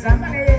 Somebody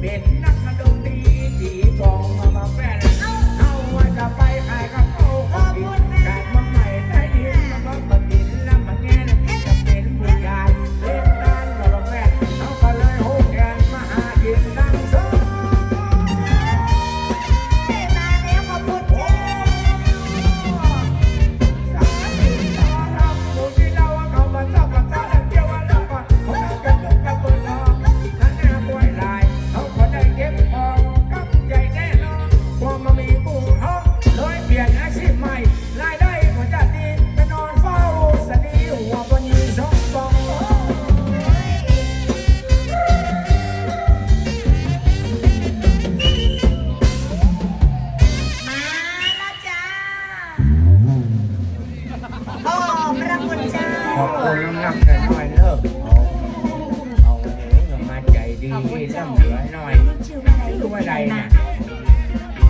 เป็น อบคุน้ำหนักนหน่อยเลิกเอาเอาหนูมาใจดีร่ำรวยหน่อยชื่อว่าใดเนะ